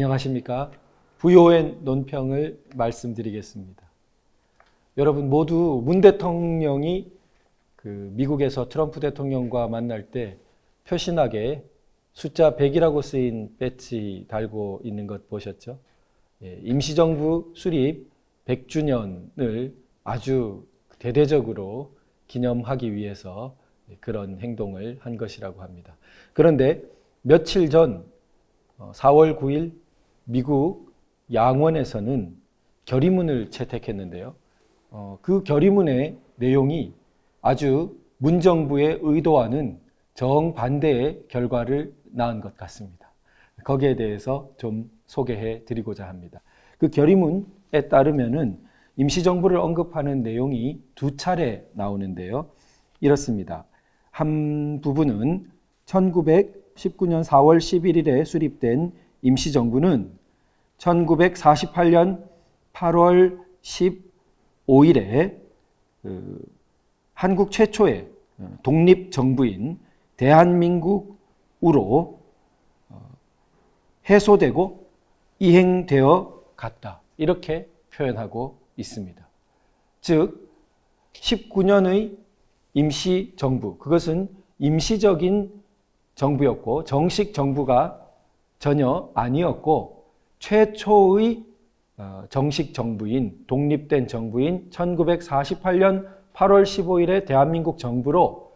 안녕하십니까? 부요의 논평을 말씀드리겠습니다. 여러분 모두 문 대통령이 그 미국에서 트럼프 대통령과 만날 때 표신하게 숫자 100이라고 쓰인 배지 달고 있는 것 보셨죠? 예, 임시정부 수립 100주년을 아주 대대적으로 기념하기 위해서 그런 행동을 한 것이라고 합니다. 그런데 며칠 전 어, 4월 9일 미국 양원에서는 결의문을 채택했는데요. 어, 그 결의문의 내용이 아주 문정부의 의도와는 정반대의 결과를 낳은 것 같습니다. 거기에 대해서 좀 소개해 드리고자 합니다. 그 결의문에 따르면은 임시정부를 언급하는 내용이 두 차례 나오는데요. 이렇습니다. 한 부분은 1919년 4월 11일에 수립된 임시정부는 1948년 8월 15일에 그 한국 최초의 독립 정부인 대한민국으로 어, 해소되고 이행되어 갔다. 이렇게 표현하고 있습니다. 즉, 19년의 임시 정부, 그것은 임시적인 정부였고, 정식 정부가 전혀 아니었고, 최초의 어, 정식 정부인, 독립된 정부인 1948년 8월 15일에 대한민국 정부로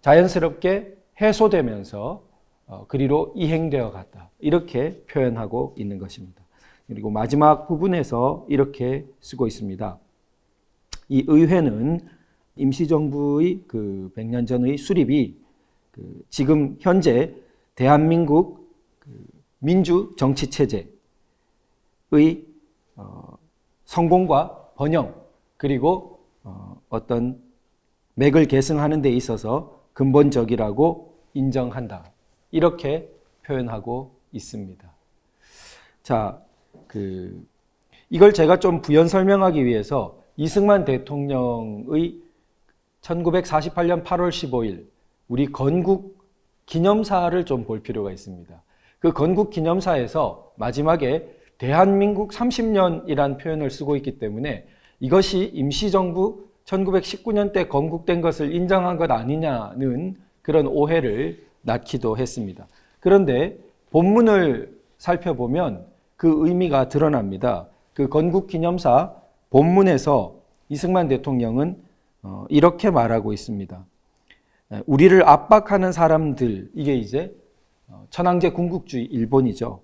자연스럽게 해소되면서 어, 그리로 이행되어 갔다. 이렇게 표현하고 있는 것입니다. 그리고 마지막 부분에서 이렇게 쓰고 있습니다. 이 의회는 임시정부의 그 100년 전의 수립이 그 지금 현재 대한민국 그 민주 정치 체제의 어 성공과 번영 그리고 어 어떤 맥을 계승하는 데 있어서 근본적이라고 인정한다. 이렇게 표현하고 있습니다. 자, 그 이걸 제가 좀 부연 설명하기 위해서 이승만 대통령의 1948년 8월 15일 우리 건국 기념사를 좀 볼 필요가 있습니다. 그 건국 기념사에서 마지막에 대한민국 30년이란 표현을 쓰고 있기 때문에 이것이 임시정부 1919년 때 건국된 것을 인정한 것 아니냐는 그런 오해를 낳기도 했습니다. 그런데 본문을 살펴보면 그 의미가 드러납니다. 그 건국 기념사 본문에서 이승만 대통령은 어, 이렇게 말하고 있습니다. 우리를 압박하는 사람들, 이게 이제 어, 천황제 군국주의 일본이죠.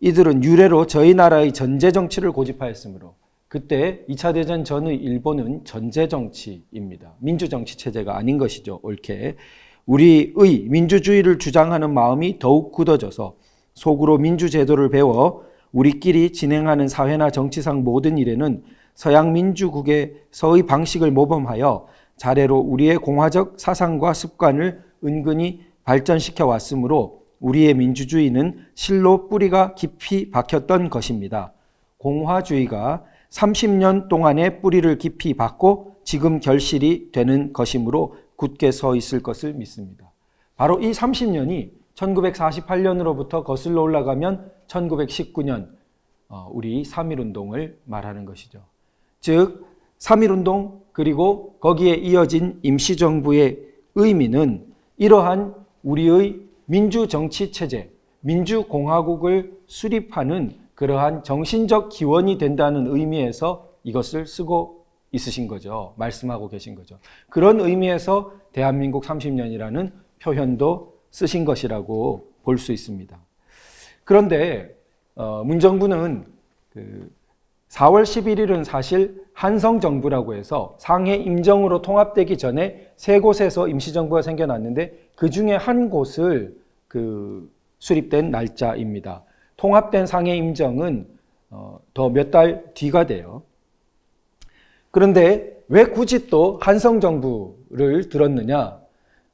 이들은 유래로 저희 나라의 전제 정치를 고집하였으므로 그때 2차 대전 전의 일본은 전제 정치입니다. 민주 정치 체제가 아닌 것이죠. 옳게. 우리의 민주주의를 주장하는 마음이 더욱 굳어져서 속으로 민주 제도를 배워 우리끼리 진행하는 사회나 정치상 모든 일에는 서양 민주국에서의 방식을 모범하여 자례로 우리의 공화적 사상과 습관을 은근히 발전시켜 왔으므로 우리의 민주주의는 실로 뿌리가 깊이 박혔던 것입니다. 공화주의가 30년 동안의 뿌리를 깊이 박고 지금 결실이 되는 것이므로 굳게 서 있을 것을 믿습니다. 바로 이 30년이 1948년으로부터 거슬러 올라가면 1919년 어, 우리 3.1운동을 말하는 것이죠. 즉 3.1운동 그리고 거기에 이어진 임시정부의 의미는 이러한 우리의 민주 정치 체제, 민주 공화국을 수립하는 그러한 정신적 기원이 된다는 의미에서 이것을 쓰고 있으신 거죠. 말씀하고 계신 거죠. 그런 의미에서 대한민국 30년이라는 표현도 쓰신 것이라고 볼 수 있습니다. 그런데 어, 문정부는 그 4월 11일은 사실 한성 정부라고 해서 상해 임정으로 통합되기 전에 세 곳에서 임시정부가 생겨났는데 그 중에 한 곳을 그 수립된 날짜입니다. 통합된 상해 임정은 어, 더몇 달 뒤가 돼요. 그런데 왜 굳이 또 한성 정부를 들었느냐?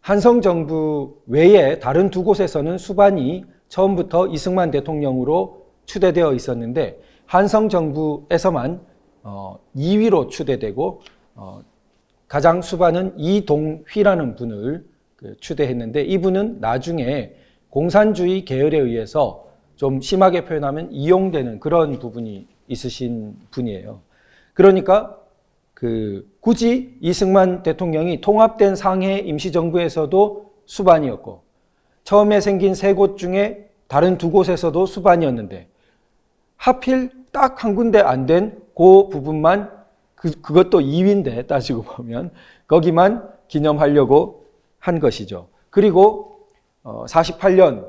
한성 정부 외에 다른 두 곳에서는 수반이 처음부터 이승만 대통령으로 추대되어 있었는데 한성 정부에서만 어, 2위로 추대되고 어, 가장 수반은 이동휘라는 분을 그 추대했는데 이분은 나중에 공산주의 계열에 의해서 좀 심하게 표현하면 이용되는 그런 부분이 있으신 분이에요. 그러니까 그 굳이 이승만 대통령이 통합된 상해 임시정부에서도 수반이었고 처음에 생긴 세 곳 중에 다른 두 곳에서도 수반이었는데 하필 딱 한 군데 안 된 그 부분만 그, 그것도 2위인데 따지고 보면 거기만 기념하려고 한 것이죠. 그리고 어, 48년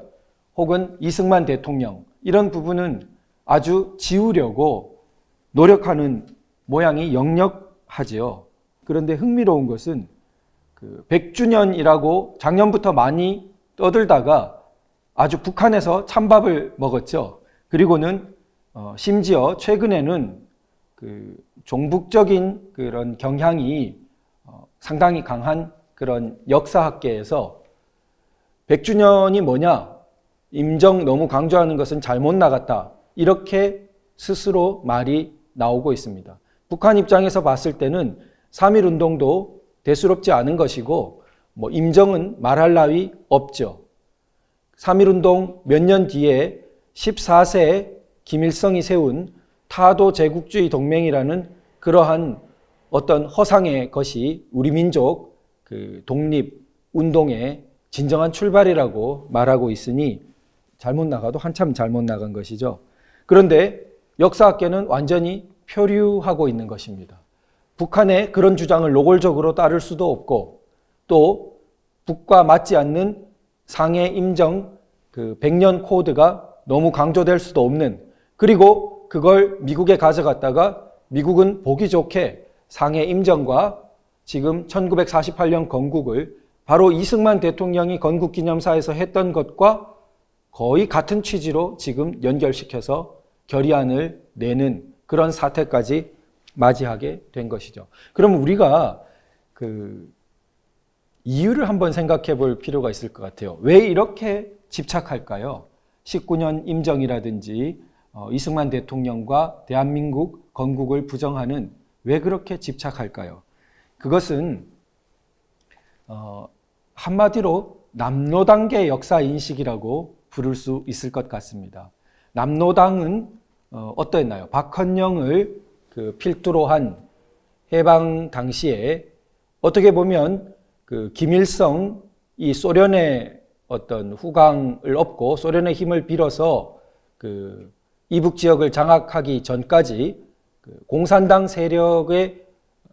혹은 이승만 대통령 이런 부분은 아주 지우려고 노력하는 모양이 역력하지요. 그런데 흥미로운 것은 그 100주년이라고 작년부터 많이 떠들다가 아주 북한에서 찬밥을 먹었죠. 그리고는 어, 심지어 최근에는 그 종북적인 그런 경향이 어, 상당히 강한 그런 역사학계에서 100주년이 뭐냐? 임정 너무 강조하는 것은 잘못 나갔다. 이렇게 스스로 말이 나오고 있습니다. 북한 입장에서 봤을 때는 3.1 운동도 대수롭지 않은 것이고, 뭐, 임정은 말할 나위 없죠. 3.1 운동 몇 년 뒤에 14세 김일성이 세운 타도 제국주의 동맹이라는 그러한 어떤 허상의 것이 우리 민족 그 독립 운동의 진정한 출발이라고 말하고 있으니 잘못 나가도 한참 잘못 나간 것이죠. 그런데 역사학계는 완전히 표류하고 있는 것입니다. 북한의 그런 주장을 노골적으로 따를 수도 없고 또 북과 맞지 않는 상해 임정 그 백년 코드가 너무 강조될 수도 없는 그리고 그걸 미국에 가져갔다가 미국은 보기 좋게 상해 임정과 지금 1948년 건국을 바로 이승만 대통령이 건국기념사에서 했던 것과 거의 같은 취지로 지금 연결시켜서 결의안을 내는 그런 사태까지 맞이하게 된 것이죠. 그럼 우리가 그 이유를 한번 생각해 볼 필요가 있을 것 같아요. 왜 이렇게 집착할까요? 19년 임정이라든지 어, 이승만 대통령과 대한민국 건국을 부정하는 왜 그렇게 집착할까요? 그것은 어, 한마디로 남로당계 역사 인식이라고 부를 수 있을 것 같습니다. 남로당은 어, 어떠했나요? 박헌영을 그 필두로 한 해방 당시에 어떻게 보면 그 김일성 이 소련의 어떤 후광을 얻고 소련의 힘을 빌어서 그 이북 지역을 장악하기 전까지 그 공산당 세력의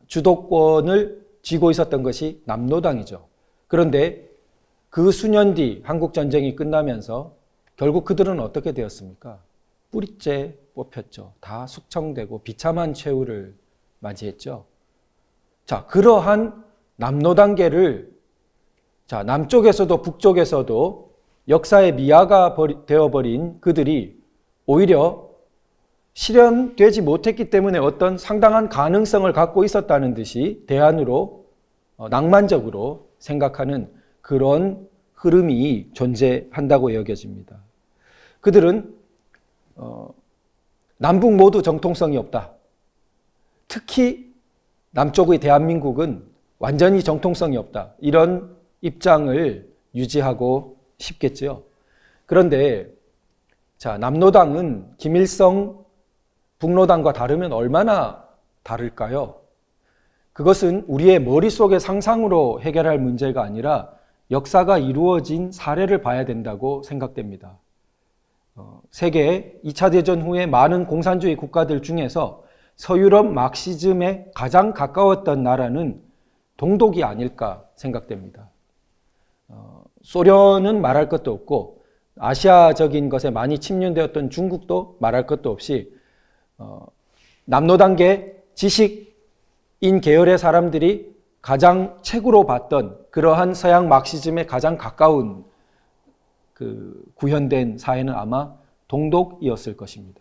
주도권을 쥐고 있었던 것이 남로당이죠. 그런데 그 수년 뒤 한국 전쟁이 끝나면서 결국 그들은 어떻게 되었습니까? 뿌리째 뽑혔죠. 다 숙청되고 비참한 최후를 맞이했죠. 자, 그러한 남로단계를 자, 남쪽에서도 북쪽에서도 역사의 미아가 되어버린 그들이 오히려 실현되지 못했기 때문에 어떤 상당한 가능성을 갖고 있었다는 듯이 대안으로 어, 낭만적으로 생각하는 그런 흐름이 존재한다고 여겨집니다. 그들은 어, 남북 모두 정통성이 없다. 특히 남쪽의 대한민국은 완전히 정통성이 없다. 이런 입장을 유지하고 싶겠지요. 그런데 자, 남로당은 김일성 북로당과 다르면 얼마나 다를까요? 그것은 우리의 머릿속의 상상으로 해결할 문제가 아니라 역사가 이루어진 사례를 봐야 된다고 생각됩니다. 어, 세계 2차 대전 후에 많은 공산주의 국가들 중에서 서유럽 막시즘에 가장 가까웠던 나라는 동독이 아닐까 생각됩니다. 어, 소련은 말할 것도 없고 아시아적인 것에 많이 침륜되었던 중국도 말할 것도 없이 어, 남로단계 지식 인 계열의 사람들이 가장 책으로 봤던 그러한 서양 막시즘에 가장 가까운 그 구현된 사회는 아마 동독이었을 것입니다.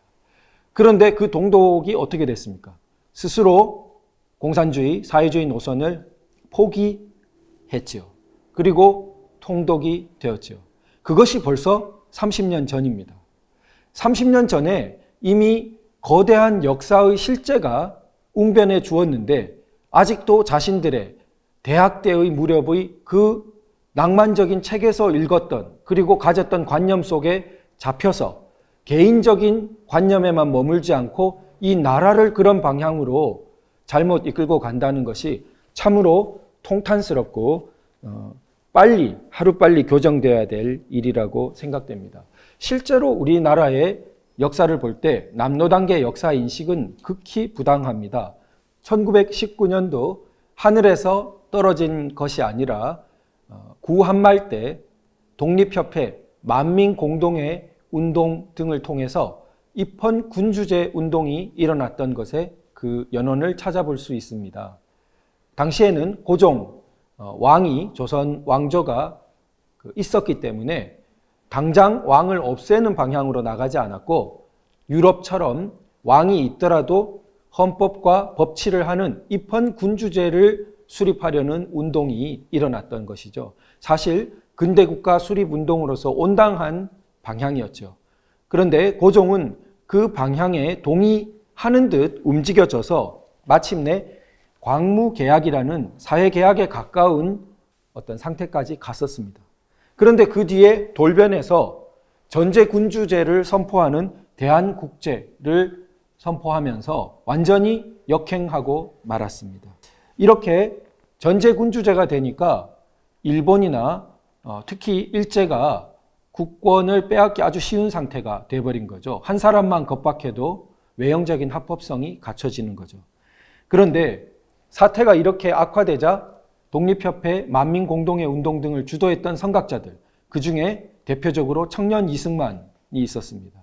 그런데 그 동독이 어떻게 됐습니까? 스스로 공산주의, 사회주의 노선을 포기했지요. 그리고 통독이 되었지요. 그것이 벌써 30년 전입니다. 30년 전에 이미 거대한 역사의 실제가 웅변해 주었는데 아직도 자신들의 대학 때의 무렵의 그 낭만적인 책에서 읽었던 그리고 가졌던 관념 속에 잡혀서 개인적인 관념에만 머물지 않고 이 나라를 그런 방향으로 잘못 이끌고 간다는 것이 참으로 통탄스럽고 어, 빨리 하루빨리 교정돼야 될 일이라고 생각됩니다. 실제로 우리나라의 역사를 볼 때 남노당계 역사 인식은 극히 부당합니다. 1919년도 하늘에서 떨어진 것이 아니라 어, 구한말 때 독립협회, 만민공동회 운동 등을 통해서 입헌 군주제 운동이 일어났던 것에 그 연원을 찾아볼 수 있습니다. 당시에는 고종 어, 왕이 조선 왕조가 그 있었기 때문에 당장 왕을 없애는 방향으로 나가지 않았고 유럽처럼 왕이 있더라도 헌법과 법치를 하는 입헌 군주제를 수립하려는 운동이 일어났던 것이죠. 사실 근대 국가 수립 운동으로서 온당한 방향이었죠. 그런데 고종은 그 방향에 동의하는 듯 움직여져서 마침내 광무 계약이라는 사회 계약에 가까운 어떤 상태까지 갔었습니다. 그런데 그 뒤에 돌변해서 전제 군주제를 선포하는 대한국제를 선포하면서 완전히 역행하고 말았습니다. 이렇게 전제 군주제가 되니까 일본이나 어, 특히 일제가 국권을 빼앗기 아주 쉬운 상태가 돼버린 거죠. 한 사람만 겁박해도 외형적인 합법성이 갖춰지는 거죠. 그런데 사태가 이렇게 악화되자 독립협회, 만민공동회 운동 등을 주도했던 선각자들, 그 중에 대표적으로 청년 이승만이 있었습니다.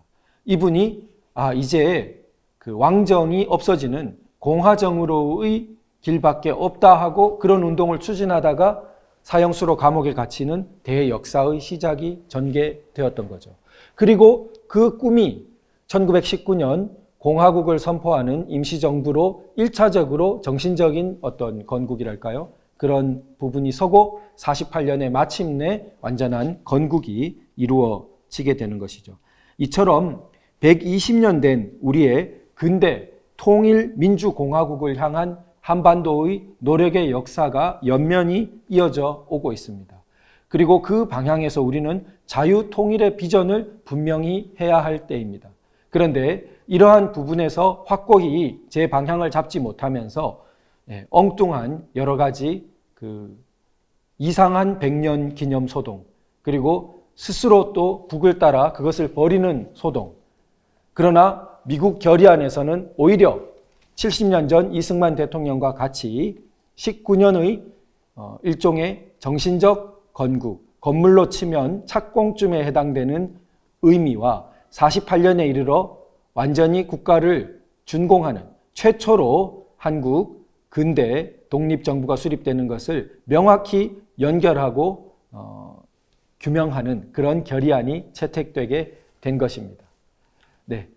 이분이 아 이제 그 왕정이 없어지는 공화정으로의 길밖에 없다 하고 그런 운동을 추진하다가 사형수로 감옥에 갇히는 대역사의 시작이 전개되었던 거죠. 그리고 그 꿈이 1919년 공화국을 선포하는 임시정부로 1차적으로 정신적인 어떤 건국이랄까요? 그런 부분이 서고 48년에 마침내 완전한 건국이 이루어지게 되는 것이죠. 이처럼 120년 된 우리의 근대 통일 민주공화국을 향한 한반도의 노력의 역사가 연면이 이어져 오고 있습니다. 그리고 그 방향에서 우리는 자유 통일의 비전을 분명히 해야 할 때입니다. 그런데 이러한 부분에서 확고히 제 방향을 잡지 못하면서 예, 엉뚱한 여러 가지 그 이상한 백년 기념 소동 그리고 스스로 또 북을 따라 그것을 버리는 소동. 그러나 미국 결의안에서는 오히려 70년 전 이승만 대통령과 같이 19년의 어, 일종의 정신적 건국, 건물로 치면 착공쯤에 해당되는 의미와 48년에 이르러 완전히 국가를 준공하는 최초로 한국 근대 독립정부가 수립되는 것을 명확히 연결하고 어, 규명하는 그런 결의안이 채택되게 된 것입니다. 네.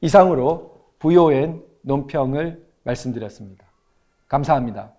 이상으로 VON 논평을 말씀드렸습니다. 감사합니다.